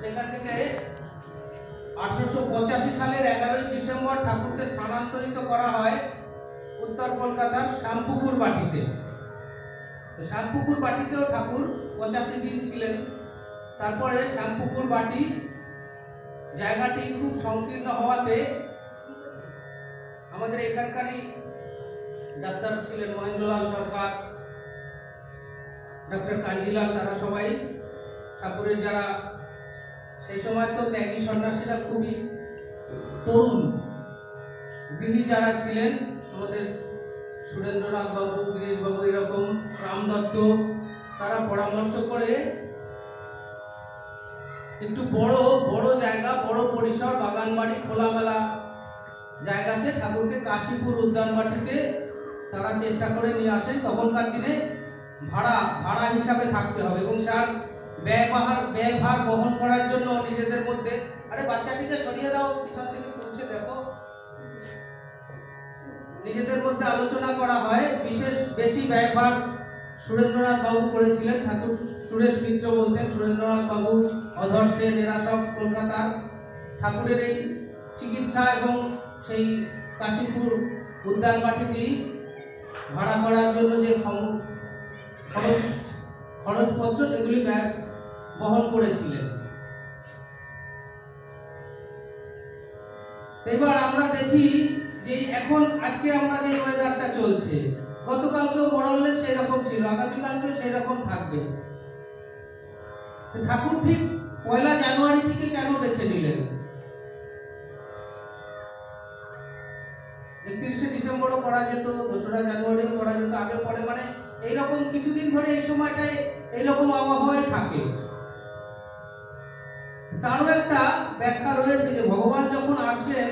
সেখান থেকে আঠারোশো পঁচাশি সালের এগারোই ডিসেম্বর ঠাকুরকে স্থানান্তরিত করা হয় উত্তর কলকাতার শ্যামপুকুর বাটিতে। তো শ্যামপুকুর বাটিতেও ঠাকুর পঁচাশি দিন ছিলেন। তারপরে শ্যামপুকুর বাটি জায়গাটি খুব সংকীর্ণ হওয়াতে আমাদের এখানকারই ডাক্তার ছিলেন মহেন্দ্রলাল সরকার ডক্টর কাঞ্জিলাল, তারা সবাই ঠাকুরের যারা সেই সময় তো ত্যাগী সন্ন্যাসীরা খুবই তরুণ। গৃহী যারা ছিলেন, আমাদের সুরেন্দ্রনাথ বাবু, গিরিশ বাবু এরকম, রাম দত্ত, তারা পরামর্শ করে একটু বড় বড় জায়গা, বড় পরিসর বাগান বাড়ি খোলামেলা জায়গাতে ঠাকুরকে কাশীপুর উদ্যানবাটিতে তারা চেষ্টা করে নিয়ে আসেন। তখনকার দিনে ভাড়া ভাড়া হিসাবে থাকতে হবে এবং স্যার ব্যয়ভার ব্যয়ভার বহন করার জন্য নিজেদের মধ্যে। আরে বাচ্চাটিকে সরিয়ে দাও, পিছন থেকে তুলছে দেখো। নিজেদের মধ্যে আলোচনা করা হয়। বিশেষ বেশি ব্যয়ভার সুরেন্দ্রনাথ বাবু করেছিলেন। ঠাকুর সুরেশ মিত্র বলতেন, সুরেন্দ্রনাথ বাবু, অধর সেন, এরা সব কলকাতার। ঠাকুরের এই চিকিৎসা এবং সেই কাশীপুর উদ্যান বাটিটি ভাড়া করার জন্য যে খরচ, খরচপত্র, সেগুলি ব্যয় বহন করেছিলেন। এবার আমরা দেখি যে এখন আজকে আমরা যে ওয়েদারটা চলছে, গতকালকেও মরলে সেরকম ছিল, আগামীকালকেও সেরকম থাকবে। ঠাকুর ঠিক পয়লা জানুয়ারিটিকে কেন বেছে নিলেন? একত্রিশে ডিসেম্বরও করা যেত, দোসরা জানুয়ারিও করা যেত আগে পরে মানে এইরকম কিছুদিন ধরে এই সময়টায় এইরকম আবহাওয়ায় থাকে। তারও একটা ব্যাখ্যা রয়েছে যে ভগবান যখন আসেন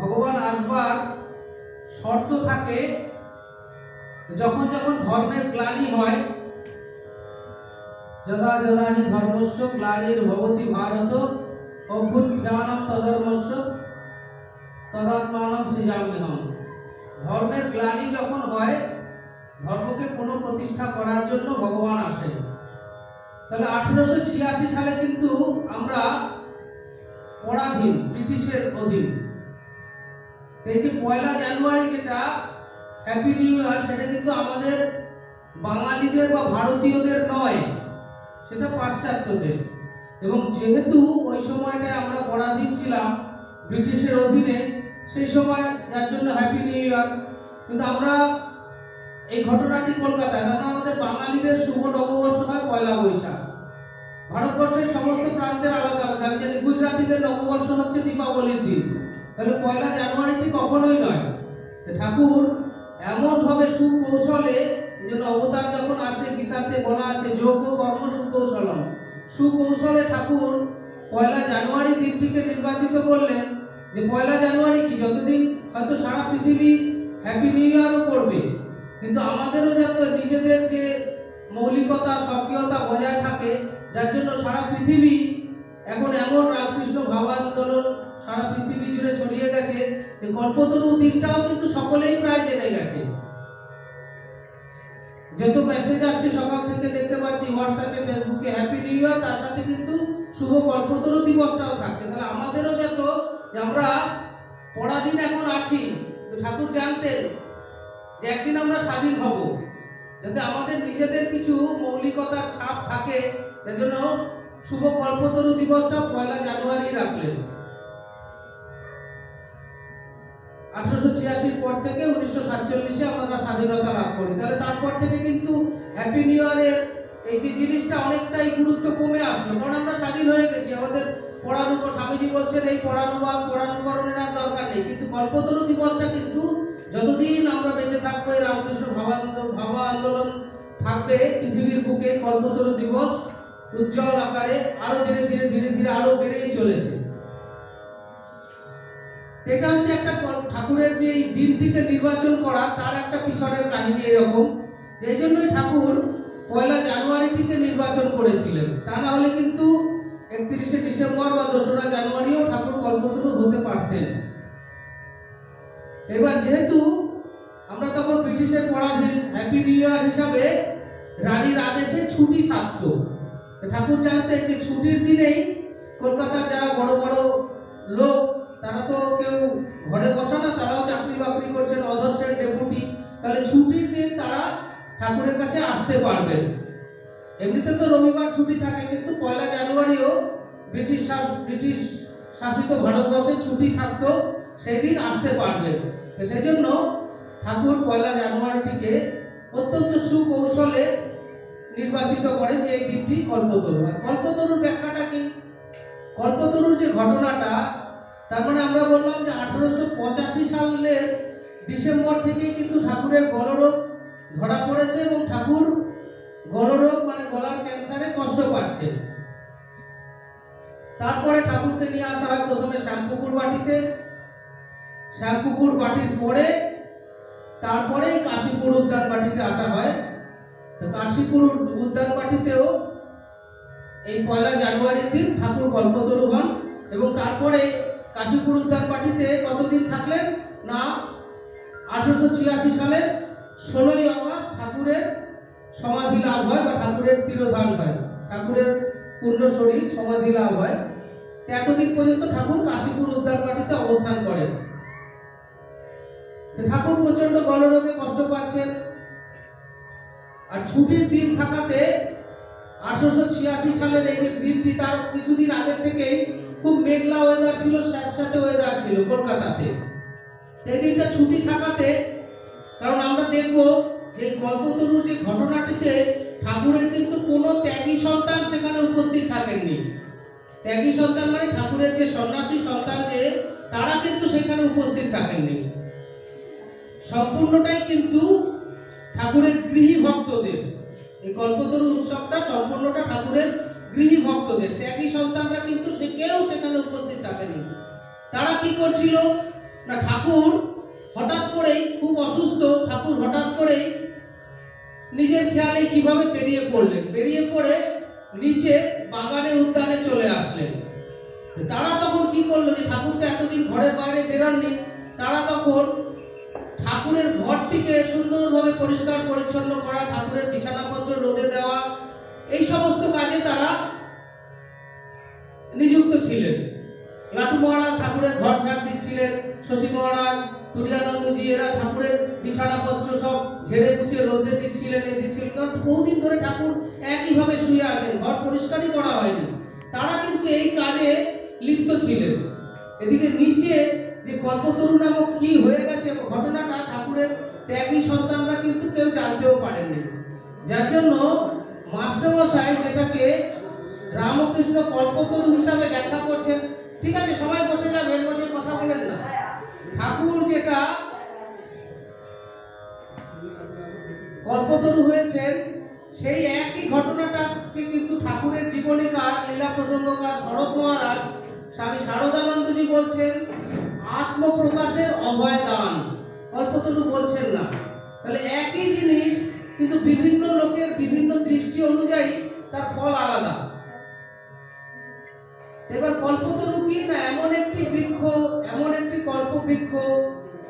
ভগবান আসবার শর্ত থাকে যখন যখন ধর্মের গ্লানি হয়, যদা যদা হি ধর্মস্য গ্লানির ভবতি ভারত অভ্যুত্থানম তদর্মস্য তদাত্মানম সৃজাম্যহম। ধর্মের গ্লানি যখন হয়, ধর্মকে পুনঃপ্রতিষ্ঠা করার জন্য ভগবান আসেন। তাহলে আঠেরোশো ছিয়াশি সালে কিন্তু আমরা পরাধীন, ব্রিটিশের অধীন। এই যে পয়লা জানুয়ারি যেটা হ্যাপি নিউ ইয়ার সেটা কিন্তু আমাদের বাঙালিদের বা ভারতীয়দের নয়, সেটা পাশ্চাত্যদের। এবং যেহেতু ওই সময়টায় আমরা পরাধীন ছিলাম, ব্রিটিশের অধীনে, সেই সময় যার জন্য হ্যাপি নিউ ইয়ার কিন্তু আমরা এই ঘটনাটি কলকাতায়। কারণ আমাদের বাঙালিদের শুভ নববর্ষ হয় পয়লা বৈশাখ। ভারতবর্ষের সমস্ত প্রান্তের আলাদা আলাদা। আমি জানি গুজরাটিদের নববর্ষ হচ্ছে দীপাবলির দিন। তাহলে পয়লা জানুয়ারিটি কখনোই নয়। ঠাকুর, এমনভাবে সুকৌশলে এই জন্য অবতার যখন আসে, গীতাতে বলা আছে, যোগ কর্ম সুকৌশলম। সুকৌশলে ঠাকুর পয়লা জানুয়ারি দিনটিকে নির্বাচিত করলেন। যে পয়লা জানুয়ারি কি? যতদিন হয়তো সারা পৃথিবী হ্যাপি নিউ ইয়ারও করবে। কিন্তু আমাদেরও যাতে নিজেদের যে মৌলিকতা সক্রিয়তা বজায় থাকে, যার জন্য সারা পৃথিবী এখন এমন রামকৃষ্ণ ভাবান্দোলন সারা পৃথিবী জুড়ে ছড়িয়ে গেছে যে কল্পতরু দিনটাও কিন্তু সকলেই প্রায় জেনে গেছে। যত মেসেজ আসছে সকাল থেকে দেখতে পাচ্ছি হোয়াটসঅ্যাপে ফেসবুকে হ্যাপি নিউ ইয়ার তার সাথে কিন্তু শুভ কল্পতরু দিবসটাও থাকছে। তাহলে আমাদেরও যত, যে আমরা পরাধীন এখন আছি ঠাকুর জানতেন যে একদিন আমরা স্বাধীন হব। যাতে আমাদের নিজেদের কিছু মৌলিকতার ছাপ থাকে সেজন্য শুভ কল্পতরু দিবসটা পয়লা জানুয়ারি রাখলেন। আঠারোশো ছিয়াশির পর থেকে উনিশশো সাতচল্লিশে আমরা স্বাধীনতা লাভ করি। তাহলে তারপর থেকে কিন্তু হ্যাপি নিউ ইয়ারের এই যে জিনিসটা অনেকটাই গুরুত্ব কমে আসলো। কারণ আমরা স্বাধীন হয়ে গেছি। আমাদের পড়ানুকর স্বামীজি বলছেন, এই পড়ানুবাদ পড়ানুকরণের আর দরকার নেই। কিন্তু কল্পতরু দিবসটা কিন্তু আমরা বেঁচে থাকব এই রামকৃষ্ণ ভাবা আন্দোলন থাকবে, পৃথিবীর বুকে কল্পতরু দিবস উজ্জ্বল আকারে আরও ধীরে ধীরে ধীরে ধীরে আরও বেড়েই চলেছে। এটা হচ্ছে একটা ঠাকুরের যে দিনটিকে নির্বাচন করা, তার একটা পিছনের কাহিনী এরকম। এই জন্যই ঠাকুর পয়লা জানুয়ারিটিকে নির্বাচন করেছিলেন। তা না হলে কিন্তু একত্রিশে ডিসেম্বর বা দোসরা জানুয়ারিও ঠাকুর কল্পতরু হতে পারতেন। এবার যেহেতু আমরা তখন ব্রিটিশের পরাধীন হ্যাপি নিউ ইয়ার হিসাবে রানীর আদেশে ছুটি থাকতো। ঠাকুর জানতেন যে ছুটির দিনেই কলকাতার যারা বড় বড় লোক, তারা তো কেউ ঘরে বসে না, তারাও চাকরি বাকরি করছেন অধর্ষের ডেপুটি। তাহলে ছুটির দিন তারা ঠাকুরের কাছে আসতে পারবেন। এমনিতে তো রবিবার ছুটি থাকে, কিন্তু পয়লা জানুয়ারিও ব্রিটিশ ব্রিটিশ শাসিত ভারতবর্ষে ছুটি থাকতো, সেই দিন আসতে পারবেন। সেই জন্য ঠাকুর পয়লা জানুয়ারিটিকে অত্যন্ত সুকৌশলে নির্বাচিত করে যে এই দিনটি কল্পতরু। আর কল্পতরুর ব্যাখ্যাটা কি? কল্পতরুর যে ঘটনাটা, তার মানে আমরা বললাম যে আঠারোশো পঁচাশি সালের ডিসেম্বর থেকেই কিন্তু ঠাকুরের গলরোগ ধরা পড়েছে এবং ঠাকুর গলরোগ মানে গলার ক্যান্সারে কষ্ট পাচ্ছে। তারপরে ঠাকুরকে নিয়ে আসা হয় প্রথমে শ্যামপুকুর বাটিতে। শ্যামপুকুর বাটির পরে তারপরেই কাশীপুর উদ্যান পার্টিতে আসা হয়। তো কাশীপুর উদ্যান পার্টিতেও এই পয়লা জানুয়ারির দিন ঠাকুর কল্পতরু হন এবং তারপরে কাশীপুর উদ্যান পার্টিতে কতদিন থাকলেন? না, আঠারোশো ছিয়াশি সালে ষোলোই আগস্ট ঠাকুরের সমাধি লাভ হয় বা ঠাকুরের তিরোধান হয়। ঠাকুরের পূর্ণ শরীর সমাধি লাভ হয়। এতদিন পর্যন্ত ঠাকুর কাশীপুর উদ্যান পার্টিতে অবস্থান করেন। ঠাকুর প্রচণ্ড গলরোগে কষ্ট পাচ্ছেন আর ছুটির দিন থাকাতে আঠারোশো ছিয়াশি সালের এই যে দিনটি, তার কিছুদিন আগে থেকেই খুব মেঘলা ওয়েদার ছিল, স্যাঁতস্যাঁতে ওয়েদার ছিল কলকাতাতে। এই দিনটা ছুটি থাকাতে, কারণ আমরা দেখব এই কল্পতরুর যে ঘটনাটিতে ঠাকুরের কিন্তু কোনো ত্যাগী সন্তান সেখানে উপস্থিত থাকেননি। ত্যাগী সন্তান মানে ঠাকুরের যে সন্ন্যাসী সন্তান যে, তারা কিন্তু সেখানে উপস্থিত থাকেননি। সম্পূর্ণটাই কিন্তু ঠাকুরের গৃহী ভক্তদের এই কল্পতরু উৎসবটা সম্পূর্ণটা ঠাকুরের গৃহী ভক্তদের ত্যাগী সন্তানরা কিন্তু সে কেউ সেখানে উপস্থিত থাকেনি। তারা কি করছিল? না, ঠাকুর হঠাৎ করেই খুব অসুস্থ, ঠাকুর হঠাৎ করেই নিজের খেয়ালে কীভাবে পেরিয়ে পড়লেন? পেরিয়ে পড়ে নিচে বাগানে উদ্যানে চলে আসলেন। তারা তখন কি করল যে, ঠাকুর তো এতদিন ঘরের বাইরে বেরোননি। তারা তখন ঠাকুরের ঘরটিকে সুন্দরভাবে পরিষ্কার পরিচ্ছন্ন করা, ঠাকুরের বিছানাপত্র রোদে দেওয়া, এই সমস্ত কাজে তারা নিযুক্ত ছিলেন। লাটু মহারাজ ঠাকুরের ঘর ঝাড় দিচ্ছিলেন, শশী মহারাজ তুরিয়ানন্দজি এরা ঠাকুরের বিছানাপত্র সব ঝেড়ে মুছে রোদে দিচ্ছিলেন, এ দিচ্ছিলেন। কারণ বহুদিন ধরে ঠাকুর একইভাবে শুয়ে আছেন, ঘর পরিষ্কারই করা হয়নি। তারা কিন্তু এই কাজে লিপ্ত ছিলেন। এদিকে নিচে কল্পতরু নামক কি হয়ে গেছে? ঘটনাটা ঠাকুরের ত্যাগী সন্তানরা কিন্তু কেউ জানতেও পারেননি। যার জন্য মাস্টারমশাই যেটাকে রামকৃষ্ণ কল্পতরু হিসাবে ব্যাখ্যা করছেন, ঠিক আছে, সবাই বসে যাবে এর মধ্যে কথা বলেন না। ঠাকুর যেটা কল্পতরু হয়েছেন, সেই একই ঘটনাটাকে কিন্তু ঠাকুরের জীবনীকার লীলা প্রসঙ্গকার শরৎ মহারাজ, স্বামী শারদানন্দজি বলছেন আত্মপ্রকাশের অভয় দান। কল্পতরু বলছেন না। তাহলে একই জিনিস, কিন্তু বিভিন্ন লোকের বিভিন্ন দৃষ্টি অনুযায়ী তার ফল আলাদা। এবার কল্পতরু কি না এমন একটি বৃক্ষ, এমন একটি কল্প বৃক্ষ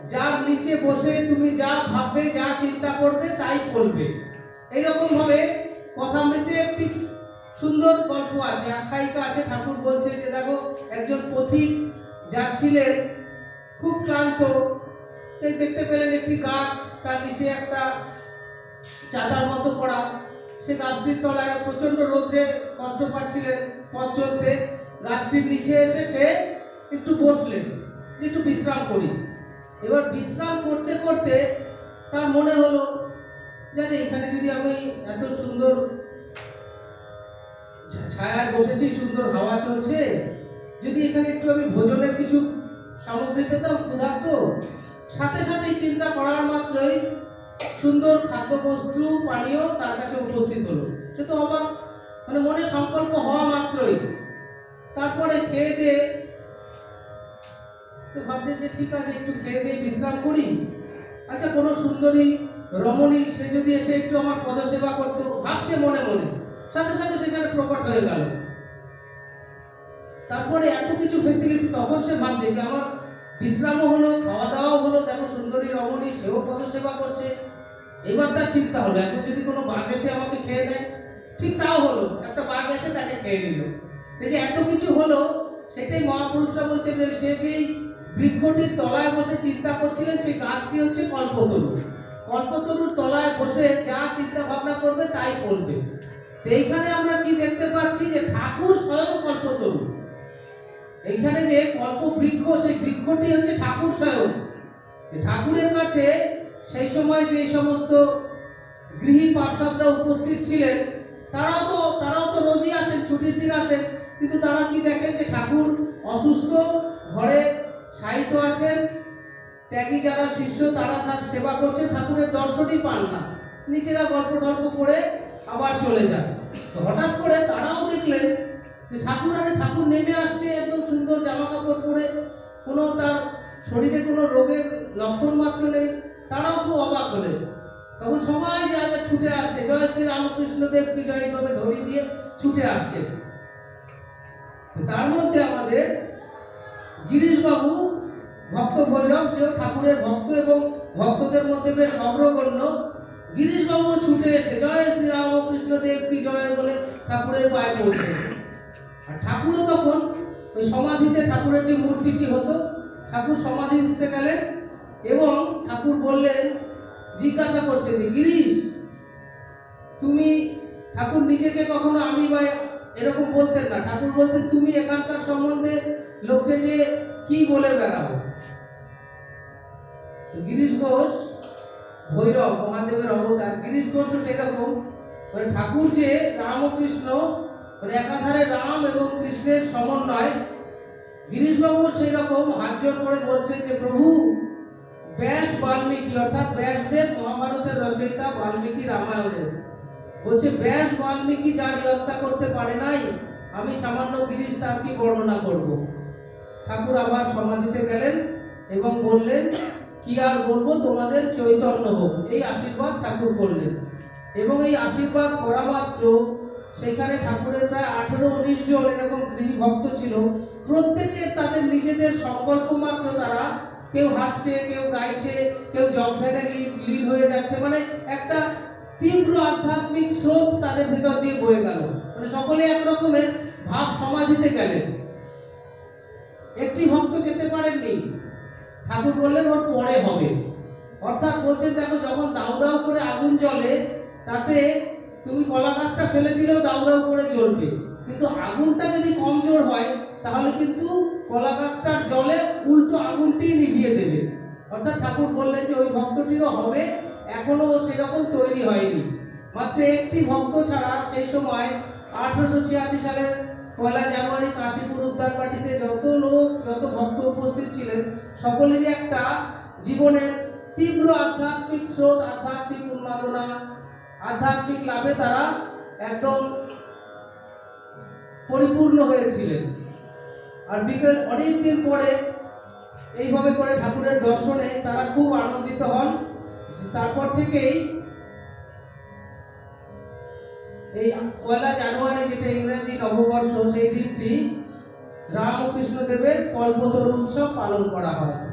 যার নিচে বসে তুমি যা ভাববে, যা চিন্তা করবে, তাই ফলবে। এইরকম ভাবে কথামৃতে একটি সুন্দর গল্প আছে, আখ্যায়িকা আছে। ঠাকুর বলছে যে, দেখো, একজন পথিক যাচ্ছিলেন খুব ক্লান্ত। দেখতে পেলেন একটি গাছ, তার নিচে একটা চাতার মতো করা। সে গাছটির তলায় প্রচণ্ড রোদ্রে কষ্ট পাচ্ছিলেন পথ চলতে। গাছটির নিচে এসে সে একটু বসলেন, যে একটু বিশ্রাম করি। এবার বিশ্রাম করতে করতে তার মনে হলো, জানে এখানে যদি আমি এত সুন্দর ছায়ায় বসেছি, সুন্দর হাওয়া চলছে, যদি এখানে একটু আমি ভোজনের কিছু সামগ্রী পেতাম ক্ষুধার্ত সাথে সাথেই চিন্তা করার মাত্রই সুন্দর খাদ্যবস্তু, পানীয় তার কাছে উপস্থিত হলো। সে তো অবাক মানে মনে সংকল্প হওয়া মাত্রই। তারপরে খেয়ে দিয়ে তো ভাবছে যে ঠিক আছে, একটু খেয়ে দিয়ে বিশ্রাম করি। আচ্ছা কোনো সুন্দরী রমণী, সে যদি এসে একটু আমার পদসেবা করতো, ভাবছে মনে মনে। সাথে সাথে সেখানে প্রকট হয়ে গেল। তারপরে এত কিছু ফেসিলিটি তখন সে ভাবছে যে আমার বিশ্রামও হলো খাওয়া দাওয়াও হলো দেখো সুন্দরী রমণী সেও পদসেবা করছে? এবার তার চিন্তা হলো এখন যদি কোনো বাঘ এসে আমাকে খেয়ে নেয়, ঠিক তাও হলো, একটা বাঘ এসে তাকে খেয়ে নিল। এই যে এত কিছু হলো, সেটাই মহাপুরুষরা বলছেন যে সে যেই বৃক্ষটির তলায় বসে চিন্তা করছিলেন, সেই গাছটি হচ্ছে কল্পতরু। কল্পতরুর তলায় বসে যা চিন্তা ভাবনা করবে, তাই করবে। এইখানে আমরা কি দেখতে পাচ্ছি যে ঠাকুর স্বয়ং কল্পতরু। এইখানে যে কল্প বৃক্ষ, সেই বৃক্ষটি হচ্ছে ঠাকুর স্বয়ং। ঠাকুরের কাছে সেই সময় যে সমস্ত গৃহী পার্ষদরা উপস্থিত ছিলেন, তারাও তো তারাও তো রোজই আসেন, ছুটির দিন আসেন, কিন্তু তারা কি দেখেন যে ঠাকুর অসুস্থ, ঘরে সাহিত্য আছেন? ত্যাগী যারা শিষ্য, তারা তার সেবা করছেন, ঠাকুরের দর্শনই পান না। নিচেরা গল্প টল্প করে আবার চলে যান। তো হঠাৎ করে তারাও দেখলেন ঠাকুর আরে ঠাকুর নেমে আসছে, একদম সুন্দর জামা কাপড় পরে। কোনো তার শরীরে কোনো রোগের লক্ষণ মাত্র নেই, তারাও খুব অবাক হলেন। তখন সবাই যা যা ছুটে আসছে, জয় শ্রী রামকৃষ্ণ দেব কি জয় এইভাবে ধরি দিয়ে ছুটে আসছে তার মধ্যে আমাদের গিরিশবাবু ভক্ত ভৈরব সেও ঠাকুরের ভক্ত এবং ভক্তদের মধ্যে বেশ অগ্রগণ্য। গিরিশবাবু ছুটে এসে, জয় শ্রী রামকৃষ্ণ দেব কি জয় বলে ঠাকুরের পায়ে পড়ছে আর ঠাকুরও তখন ওই সমাধিতে ঠাকুরের যে মূর্তিটি হতো, ঠাকুর সমাধি দিতে গেলেন এবং ঠাকুর বললেন, জিজ্ঞাসা করছে যে, গিরিশ, তুমি ঠাকুর নিজেকে কখনো আমি বা এরকম বলতেন না। ঠাকুর বলতেন, তুমি এখানকার সম্বন্ধে লোককে যে কি বলে বেড়াবো? গিরিশ ঘোষ, ভৈরব, মহাদেবের অবতার, গিরিশ ঘোষও সেরকম। মানে ঠাকুর যে রামকৃষ্ণ মানে একাধারে রাম এবং কৃষ্ণের সমন্বয়। গিরিশবাবু সেই রকম হাত করে বলছেন যে, প্রভু, ব্যাস বাল্মীকি, অর্থাৎ ব্যাসদেব মহাভারতের রচয়িতা বাল্মীকি রামায়ণের। বলছে, ব্যাস বাল্মীকি যা হত্যা করতে পারে নাই, আমি সামান্য গিরিশ তার কি বর্ণনা করব? ঠাকুর আবার সমাধিতে গেলেন এবং বললেন, কি আর বলব, তোমাদের চৈতন্য হোক। এই আশীর্বাদ ঠাকুর করলেন। এবং এই আশীর্বাদ করা মাত্র সেখানে ঠাকুরের প্রায় আঠেরো উনিশ জন এরকম গৃহী ভক্ত ছিল। প্রত্যেকে তাদের নিজেদের সংকল্প মাত্র তারা। কেউ হাসছে, কেউ গাইছে, কেউ জগধ্যানে লীন হয়ে যাচ্ছে। মানে একটা তীব্র আধ্যাত্মিক স্রোত তাদের ভিতর দিয়ে বয়ে গেল। মানে সকলে একরকমের ভাব সমাধিতে গেলেন। একটি ভক্ত যেতে পারেননি। ঠাকুর বললেন, ওর পরে হবে। অর্থাৎ বলছেন, দেখো, যখন দাউ দাউ করে আগুন জ্বলে, তাতে তুমি কলা গাছটা ফেলে দিলেও দাউ দাউ করে জ্বলবে। কিন্তু আগুনটা যদি কমজোর হয়, তাহলে কিন্তু কলা গাছটার জলে উল্টো আগুনটি নিভিয়ে দেবে। অর্থাৎ ঠাকুর বললেন যে, ওই ভক্তটিরও হবে, এখনও সেরকম তৈরি হয়নি। মাত্র একটি ভক্ত ছাড়া সেই সময় আঠারোশো ছিয়াশি সালের পয়লা জানুয়ারি কাশীপুর উদ্যান পার্টিতে যত লোক, যত ভক্ত উপস্থিত ছিলেন, সকলেরই একটা জীবনের তীব্র আধ্যাত্মিক স্রোত, আধ্যাত্মিক উন্মাদনা আধ্যাত্মিক লাভে তারা একদম পরিপূর্ণ হয়েছিলেন। আর বিকেল অনেক দিন পরে এইভাবে করে ঠাকুরের দর্শনে তারা খুব আনন্দিত হন। তারপর থেকেই এই পয়লা জানুয়ারি যেটা ইংরেজি নববর্ষ, সেই দিনটি রামকৃষ্ণ দেবের কল্পতরু উৎসব পালন করা হয়।